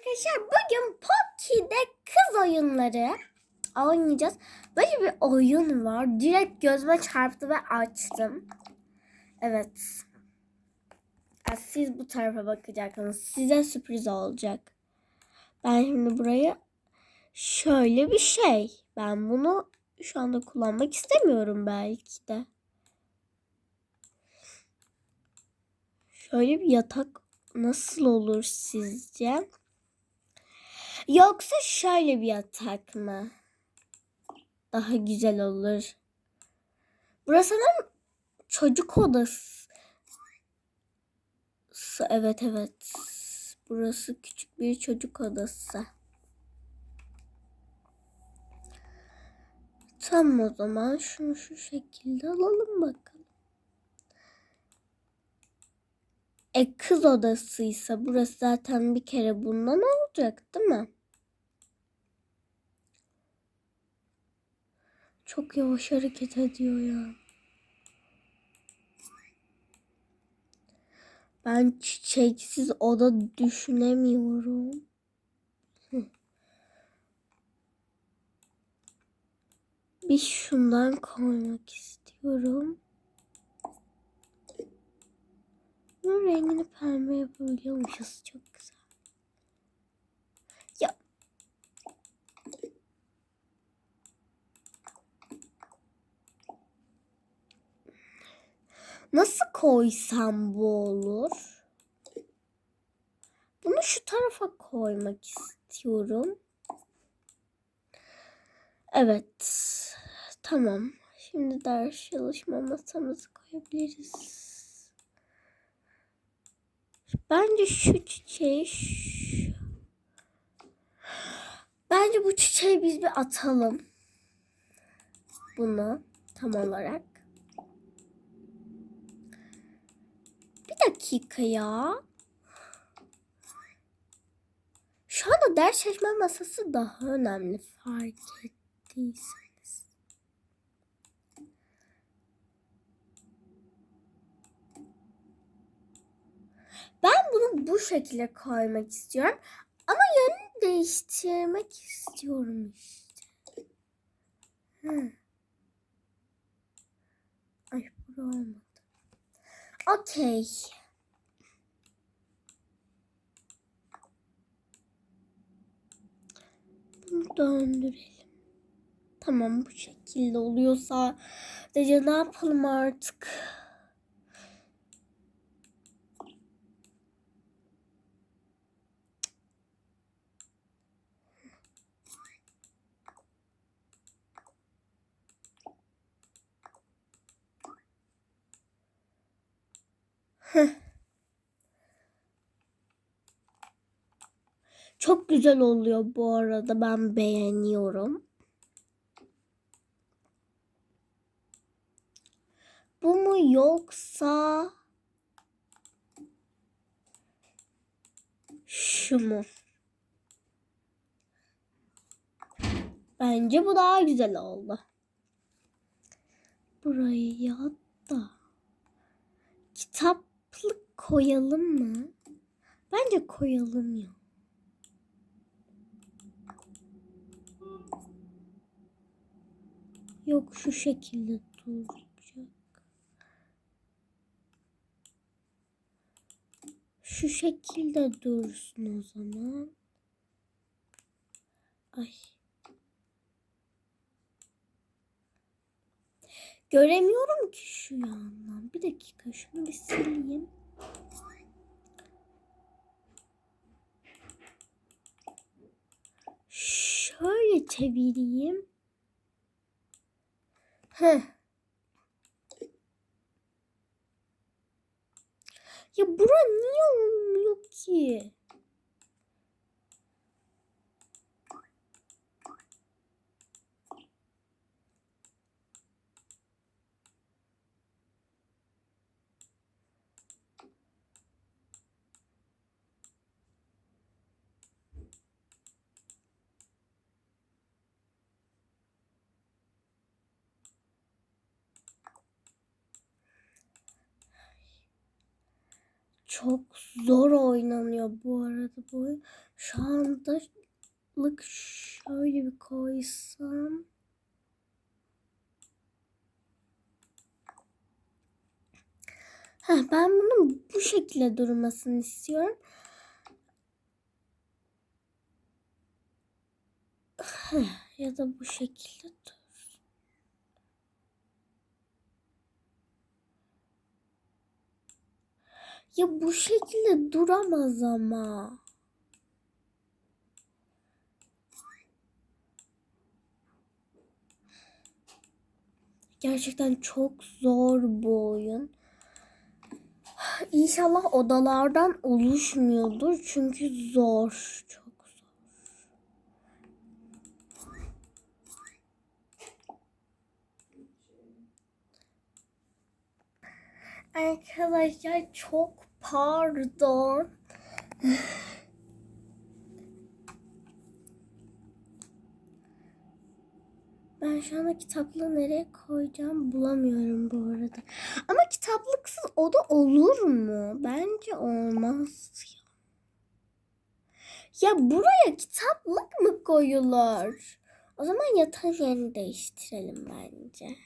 arkadaşlar bugün Poki'de kız oyunları oynayacağız. Böyle bir oyun var. Direkt gözüme çarptı ve açtım. Evet. Siz bu tarafa bakacaksınız. Size sürpriz olacak. Ben şimdi burayı şöyle bir şey. Ben bunu şu anda kullanmak istemiyorum belki de. Şöyle bir yatak nasıl olur sizce? Yoksa şöyle bir yatak mı? Daha güzel olur. Burası ama çocuk odası. Evet evet. Burası küçük bir çocuk odası. Tamam o zaman şunu şu şekilde alalım bakalım. E kız odasıysa burası zaten bir kere bundan olacak değil mi? Çok yavaş hareket ediyor ya. Ben çiçeksiz oda düşünemiyorum. Bir şundan koymak istiyorum. Bunun rengini pembe yapabiliyormuşuz. Çok güzel. Ya. Nasıl koysam bu olur? Bunu şu tarafa koymak istiyorum. Evet. Tamam. Şimdi ders çalışma masamızı koyabiliriz. Bence şu çiçeği Bence bu çiçeği biz bir atalım. Bunu tam olarak. Dakika ya. Şu anda ders çalışma masası daha önemli fark ettiyseniz. Ben bunu bu şekilde koymak istiyorum. Ama yönünü değiştirmek istiyorum işte. Hı. Ay bu olmadı. Okey. Bunu döndürelim. Tamam bu şekilde oluyorsa Dece ne yapalım artık? Çok güzel oluyor bu arada. Ben beğeniyorum. Bu mu yoksa şu mu? Bence bu daha güzel oldu. Burayı ya da kitaplık koyalım mı? Bence koyalım ya. Yok şu şekilde duracak. Şu şekilde dursun o zaman. Ay. Göremiyorum ki şu yandan. Bir dakika şunu bir sileyim. Şöyle çevireyim. Ya bura niye olmuyor ki? Çok zor oynanıyor bu arada bu. oyun. Şu anda şöyle bir koysam. Heh, ben bunun bu şekilde durmasını istiyorum. Ya da bu şekilde dur. Ya bu şekilde duramaz ama. Gerçekten çok zor bu oyun. İnşallah odalardan oluşmuyordur çünkü zor. Çok zor. Arkadaşlar çok pardon. Ben şu anda kitaplığı nereye koyacağım bulamıyorum bu arada. Ama kitaplıksız oda olur mu? Bence olmaz ya. Ya buraya kitaplık mı koyulur? O zaman yatağın yerini değiştirelim bence.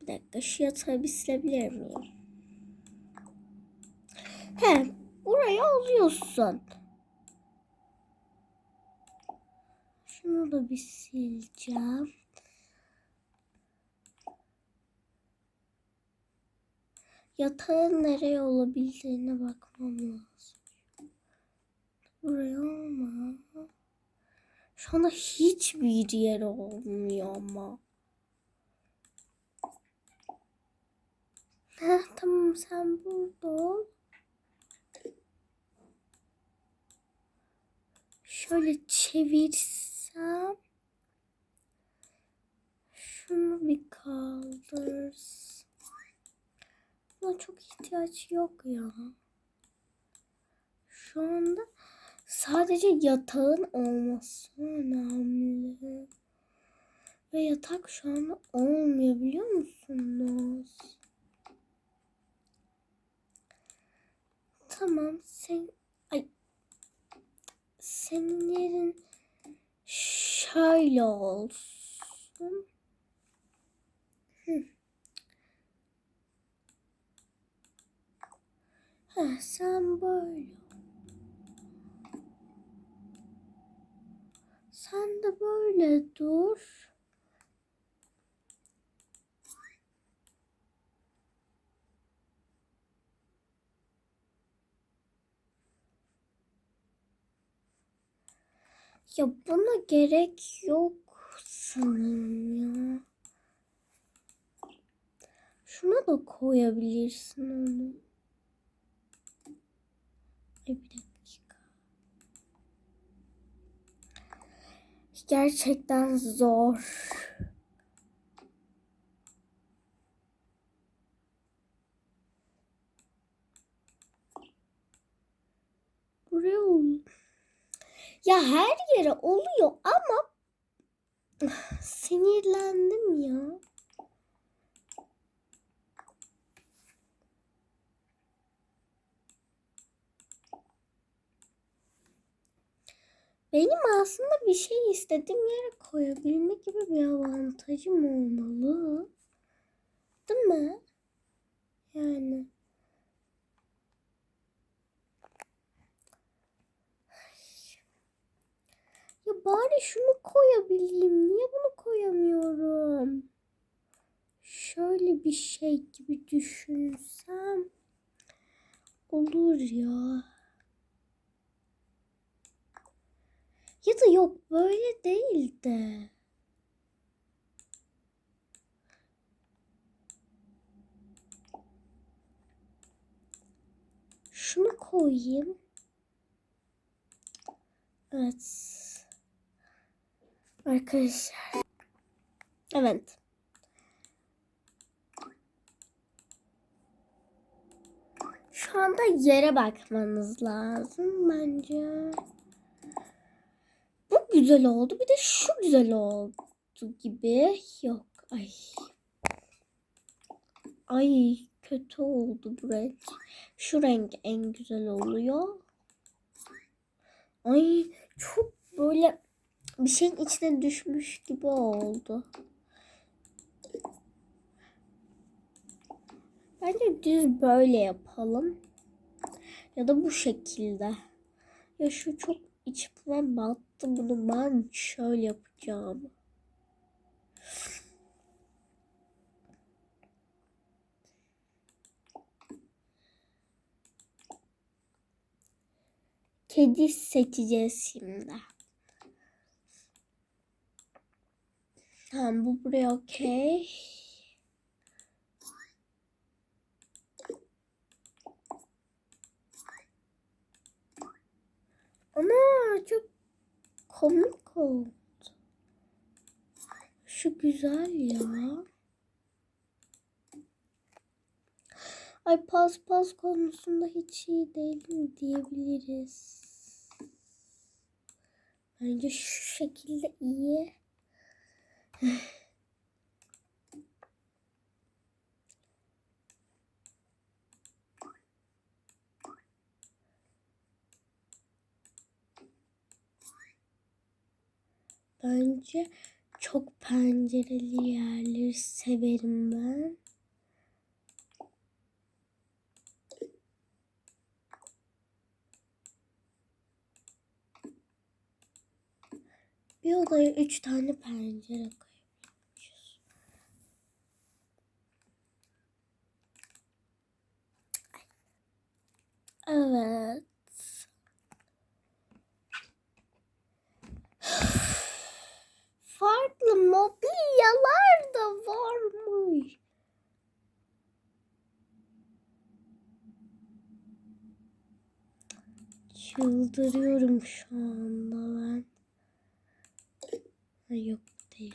Bir dakika şu yatağı bir silebilir miyim? He, buraya alıyorsun. Şunu da bir sileceğim. Yatağın nereye olabildiğine bakmam lazım. Buraya olmaz. Şu anda hiçbir yer olmuyor ama. Heh, tamam sen burada ol. Şöyle çevirsem. Şunu bir kaldır. Buna çok ihtiyaç yok ya. Şu anda sadece yatağın olması önemli. Ve yatak şu anda olmuyor biliyor musunuz? Tamam sen senin yerin şöyle olsun. Hı. Heh, sen böyle. Sen de böyle dur. Ya buna gerek yok sanırım ya. Şuna da koyabilirsin onu. Ay bir dakika. Gerçekten zor. Buraya ol. Ya her yere oluyor ama sinirlendim ya. Benim aslında bir şey istediğim yere koyabilme gibi bir avantajım olmalı. Değil mi? Yani. Bari şunu koyabileyim. Niye bunu koyamıyorum? Şöyle bir şey gibi düşünsem olur ya. Ya da yok böyle değil de. Şunu koyayım. Evet. Arkadaşlar. Evet. Şu anda yere bakmanız lazım bence. Bu güzel oldu. Bir de şu güzel oldu gibi. Yok. Ay. Ay kötü oldu bu renk. Şu renk en güzel oluyor. Ay çok böyle bir şeyin içine düşmüş gibi oldu. Bence düz böyle yapalım. Ya da bu şekilde. Ya şu çok içime battı. Bunu ben şöyle yapacağım. Kedi seçeceğiz şimdi. Tamam bu buraya okey. Ana çok komik oldu. Şu güzel ya. Ay pas pas konusunda hiç iyi değilim diyebiliriz. Bence şu şekilde iyi. Bence çok pencereli yerleri severim ben. Bir odaya üç tane pencere koyabiliyormuşuz. Evet. Farklı mobilyalar da varmış. Çıldırıyorum şu anda ben. Ha, yok değil.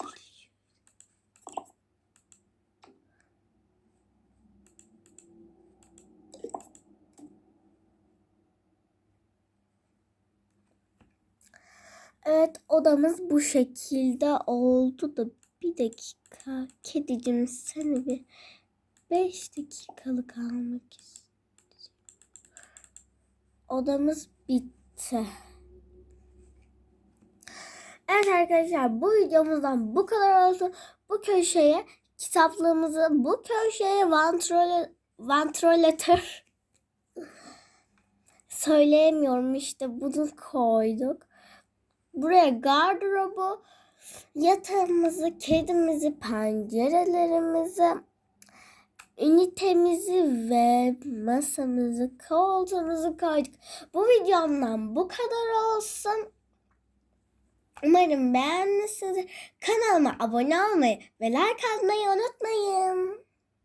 Evet odamız bu şekilde oldu da bir dakika kedicim seni bir beş dakikalık almak istiyorum. Odamız bitti. Evet arkadaşlar bu videomuzdan bu kadar olsun. Bu köşeye kitaplığımızı bu köşeye vantrole, vantrolatör söyleyemiyorum işte bunu koyduk. Buraya gardırobu, yatağımızı, kedimizi, pencerelerimizi, ünitemizi ve masamızı, koltuğumuzu koyduk. Bu videomdan bu kadar olsun. Umarım beğenmişsinizdir. Kanalıma abone olmayı ve like atmayı unutmayın.